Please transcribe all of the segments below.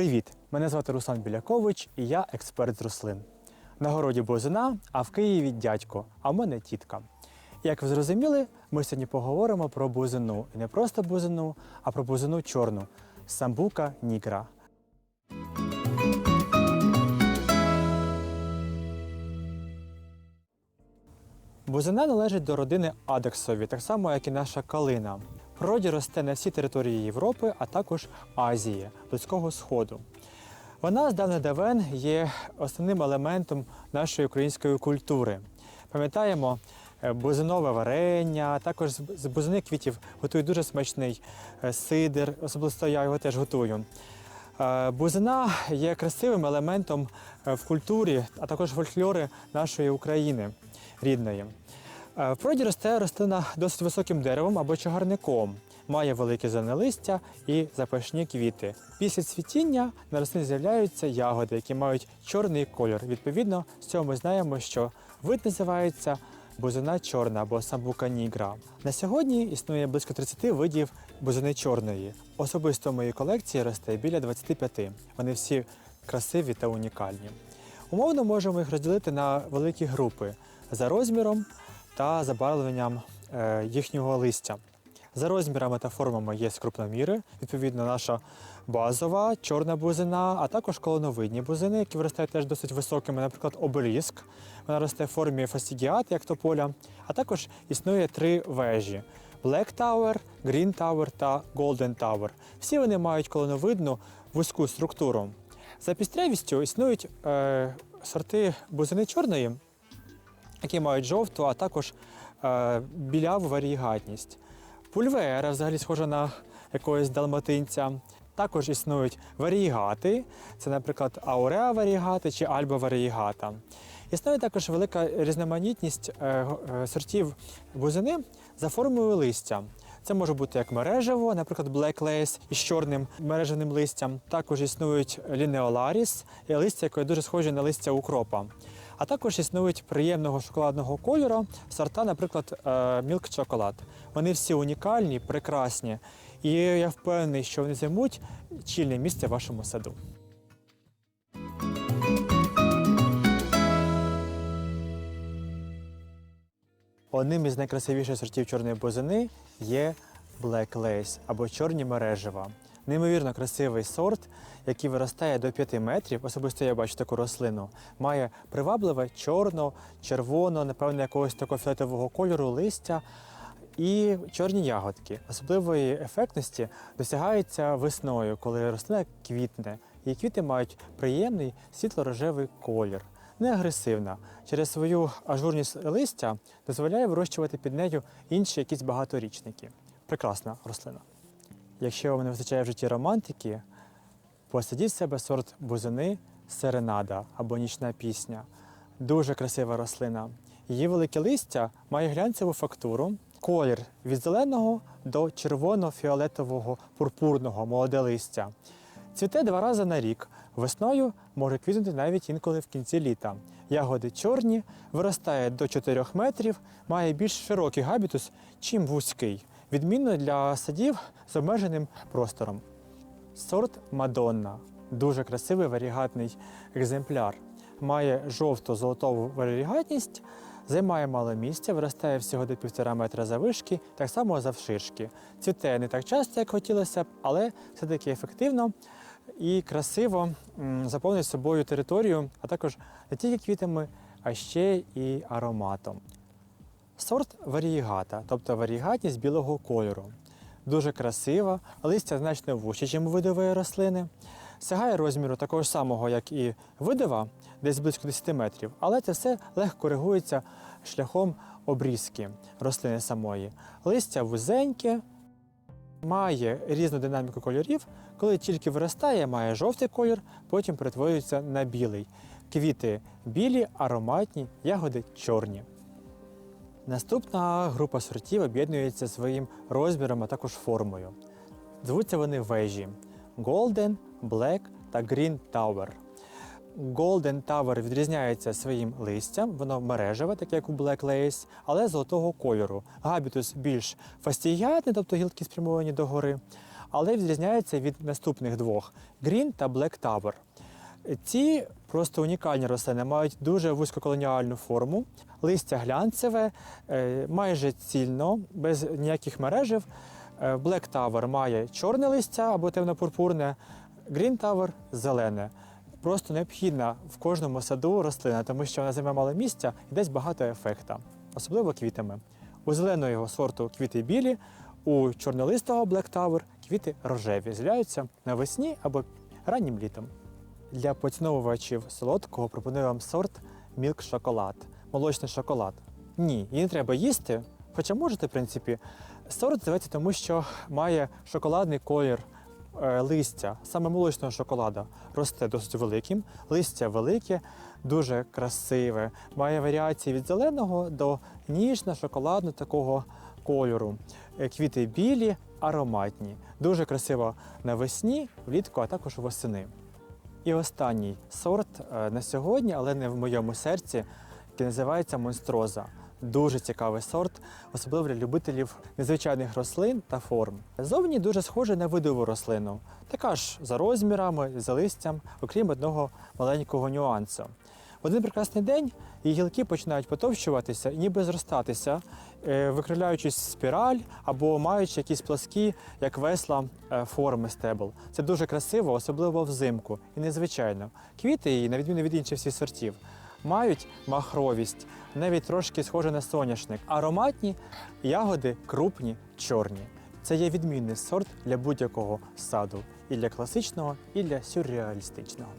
Привіт! Мене звати Руслан Білякович і я експерт з рослин. На городі бузина, а в Києві дядько, а в мене тітка. Як ви зрозуміли, ми сьогодні поговоримо про бузину. І не просто бузину, а про бузину чорну самбука нігра. Бузина належить до родини Адексові, так само, як і наша калина. Природі росте на всій території Європи, а також Азії, Близького Сходу. Вона з давних давен є основним елементом нашої української культури. Пам'ятаємо е, бузинове варення, також з бузини квітів готують дуже смачний е, сидр, особливо я його теж готую. Е, Бузина є красивим елементом в культурі, а також фольклори нашої України рідної. Е, В природі росте рослина досить високим деревом або чагарником. Має велике зелене листя і запашні квіти. Після цвітіння на рослині з'являються ягоди, які мають чорний кольор. Відповідно, з цього ми знаємо, що вид називається бузина чорна або самбука нігра. На сьогодні існує близько 30 видів бузини чорної. Особисто в моїй колекції росте біля 25. Вони всі красиві та унікальні. Умовно можемо їх розділити на великі групи за розміром та забарвленням е, їхнього листя. За розмірами та формами є крупноміри, відповідно, наша базова чорна бузина, а також колоновидні бузини, які виростають теж досить високими, наприклад, обеліск. Вона росте в формі фастігіат, як тополя. А також існує три вежі: Black Tower, Green Tower та Golden Tower. Всі вони мають колоновидну вузьку структуру. За пістрявістю існують е, сорти бузини чорної, які мають жовту, а також е, біляву варігатність. Пульвера взагалі схожа на якогось далматинця. Також існують варігати, це, наприклад, ауреа варігати чи альба варігата. Існує також велика різноманітність е, е, сортів бузини за формою листя. Це може бути як мережево, наприклад, Black Lace із чорним мережевним листям. Також існують лінеоларіс, листя, яке дуже схоже на листя укропа. А також існують приємного шоколадного кольору сорта, наприклад, е, Chocolate. Вони всі унікальні, прекрасні, і я впевнений, що вони займуть чільне місце в вашому саду. Одним із найкрасивіших сортів чорної бузини є Black Lace або чорні мережева. Неймовірно красивий сорт, який виростає до 5 метрів. Особисто я бачу таку рослину. Має привабливе чорно, червоно, напевно, якогось такого фіолетового кольору листя і чорні ягодки. Особливої ефектності досягається весною, коли рослина квітне. Її квіти мають приємний світло-рожевий колір. Не агресивна. Через свою ажурність листя дозволяє вирощувати під нею інші якісь багаторічники. Прекрасна рослина. Якщо вам не вистачає в житті романтики, посадіть в себе сорт бузини серенада або нічна пісня. Дуже красива рослина. Її велике листя має глянцеву фактуру, колір від зеленого до червоно-фіолетового пурпурного молоде листя. Цвіте два рази на рік. Весною може квітнути навіть інколи в кінці літа. Ягоди чорні, виростає до 4 метрів, має більш широкий габітус, чим вузький, відмінно для садів з обмеженим простором. Сорт Мадонна дуже красивий варігатний екземпляр. Має жовто-золотову варігатність, займає мало місця, виростає всього до півтора метра завишки, так само завширшки. Цвіте не так часто, як хотілося б, але все-таки ефективно і красиво м, заповнює собою територію, а також не тільки квітами, а ще і ароматом. Сорт варігата, тобто варігатність білого кольору. Дуже красива, листя значно вужче, ніж видової рослини. Сягає розміру такого ж самого, як і видова, десь близько 10 метрів, але це все легко коригується шляхом обрізки рослини самої. Листя вузеньке, має різну динаміку кольорів. Коли тільки виростає, має жовтий колір, потім перетворюється на білий. Квіти білі, ароматні, ягоди чорні. Наступна група сортів об'єднується своїм розміром, а також формою. Звуться вони вежі Golden, Black та Green Tower. Golden Tower відрізняється своїм листям, воно мережеве, таке як у Black Lace, але золотого кольору. Габітус більш фастігіатний, тобто гілки спрямовані догори. але відрізняється від наступних двох Green та Black Tower. Ці просто унікальні рослини мають дуже вузькоколоніальну форму, листя глянцеве, е, майже цільно, без ніяких мережів. Е, Black Tower має чорне листя або темно-пурпурне, Green Tower зелене. Просто необхідна в кожному саду рослина, тому що вона займе мало місця і десь багато ефекта, особливо квітами. У зеленого сорту квіти білі, у чорнолистого Black Tower квіти рожеві, з'являються навесні або раннім літом. Для поціновувачів солодкого пропоную вам сорт Milk Шоколад, молочний шоколад. Ні, її не треба їсти, хоча можете, в принципі. Сорт називається тому, що має шоколадний колір е, листя, саме молочного шоколада, росте досить великим, листя велике, дуже красиве, має варіації від зеленого до ніжно-шоколадного такого кольору. Е, Квіти білі, ароматні. Дуже красиво навесні, влітку, а також восени. І останній сорт е, на сьогодні, але не в моєму серці, який називається монстроза. Дуже цікавий сорт, особливо для любителів незвичайних рослин та форм. Зовні дуже схожий на видову рослину, така ж за розмірами, за листям, окрім одного маленького нюансу. Один прекрасний день її гілки починають потовщуватися і ніби зростатися, е, викривляючись в спіраль або маючи якісь пласкі, як весла, е, форми стебл. Це дуже красиво, особливо взимку і незвичайно. Квіти її, на відміну від інших всіх сортів, мають махровість, навіть трошки схоже на соняшник. Ароматні ягоди крупні, чорні. Це є відмінний сорт для будь-якого саду, і для класичного, і для сюрреалістичного.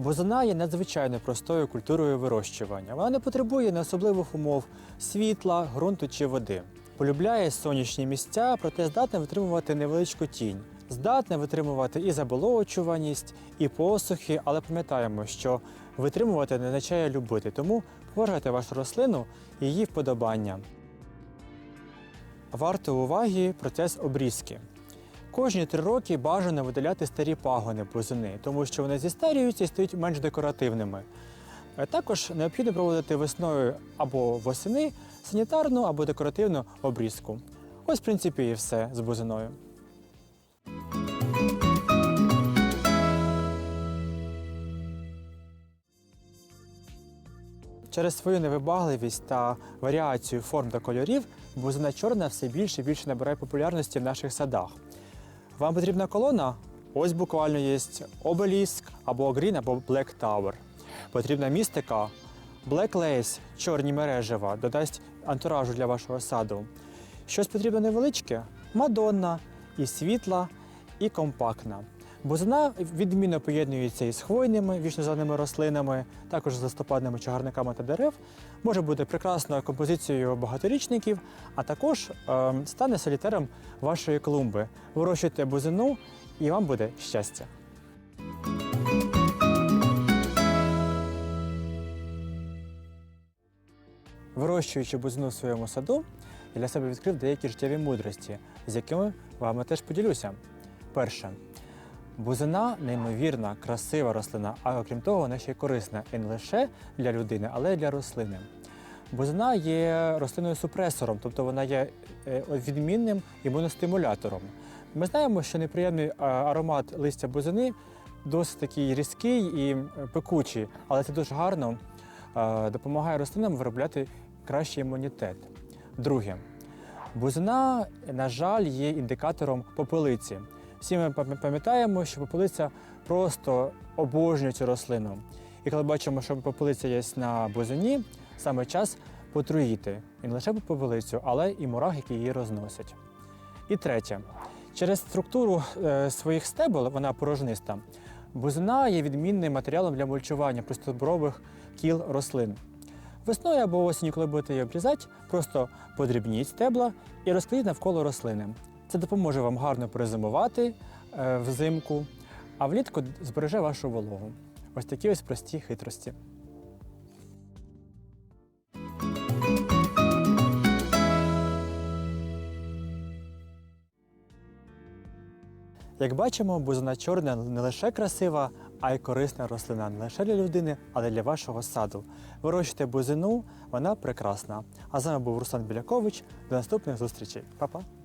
Бузина є надзвичайно простою культурою вирощування. Вона не потребує не особливих умов світла, ґрунту чи води. Полюбляє сонячні місця, проте здатна витримувати невеличку тінь. Здатна витримувати і заболочуваність, і посухи, але пам'ятаємо, що витримувати не означає любити, тому поважайте вашу рослину і її вподобання. Варто уваги процес обрізки. Кожні три роки бажано видаляти старі пагони бузини, тому що вони зістарюються і стають менш декоративними. Е, Також необхідно проводити весною або восени санітарну або декоративну обрізку. Ось, в принципі, і все з бузиною. Через свою невибагливість та варіацію форм та кольорів бузина чорна все більше і більше набирає популярності в наших садах. Вам потрібна колона? Ось буквально є обеліск або Green, або Black Tower. Потрібна містика Black Lace, чорні мережева, додасть антуражу для вашого саду. Щось потрібно невеличке Мадонна, і світла, і компактна. Бузина відмінно поєднується із хвойними вічнозеленими рослинами, також з листопадними чагарниками та дерев. Може бути прекрасною композицією багаторічників, а також е, стане солітером вашої клумби. Вирощуйте бузину, і вам буде щастя. Вирощуючи бузину в своєму саду, я для себе відкрив деякі життєві мудрості, з якими вами теж поділюся. Перше. Бузина неймовірна, красива рослина, а окрім того, вона ще й корисна і не лише для людини, але й для рослини. Бузина є рослиною супресором, тобто вона є е, відмінним імуностимулятором. Ми знаємо, що неприємний аромат листя бузини досить такий різкий і е, пекучий, але це дуже гарно е, допомагає рослинам виробляти кращий імунітет. Друге, бузина, на жаль, є індикатором попелиці. Всі ми пам'ятаємо, що попелиця просто обожнює цю рослину. І коли бачимо, що попелиця є на бузині, саме час потруїти і не лише попелицю, але і мурах, які її розносять. І третє, через структуру е, своїх стебел, вона порожниста, бузина є відмінним матеріалом для мульчування пристобрових кіл рослин. Весною або осінню, коли будете її обрізати, просто подрібніть стебла і розкладіть навколо рослини. Це допоможе вам гарно перезимувати е, взимку, а влітку збереже вашу вологу. Ось такі ось прості хитрості. Як бачимо, бузина чорна не лише красива, а й корисна рослина не лише для людини, але й для вашого саду. Вирощуйте бузину, вона прекрасна. А з вами був Руслан Білякович. До наступних зустрічей. Па-па!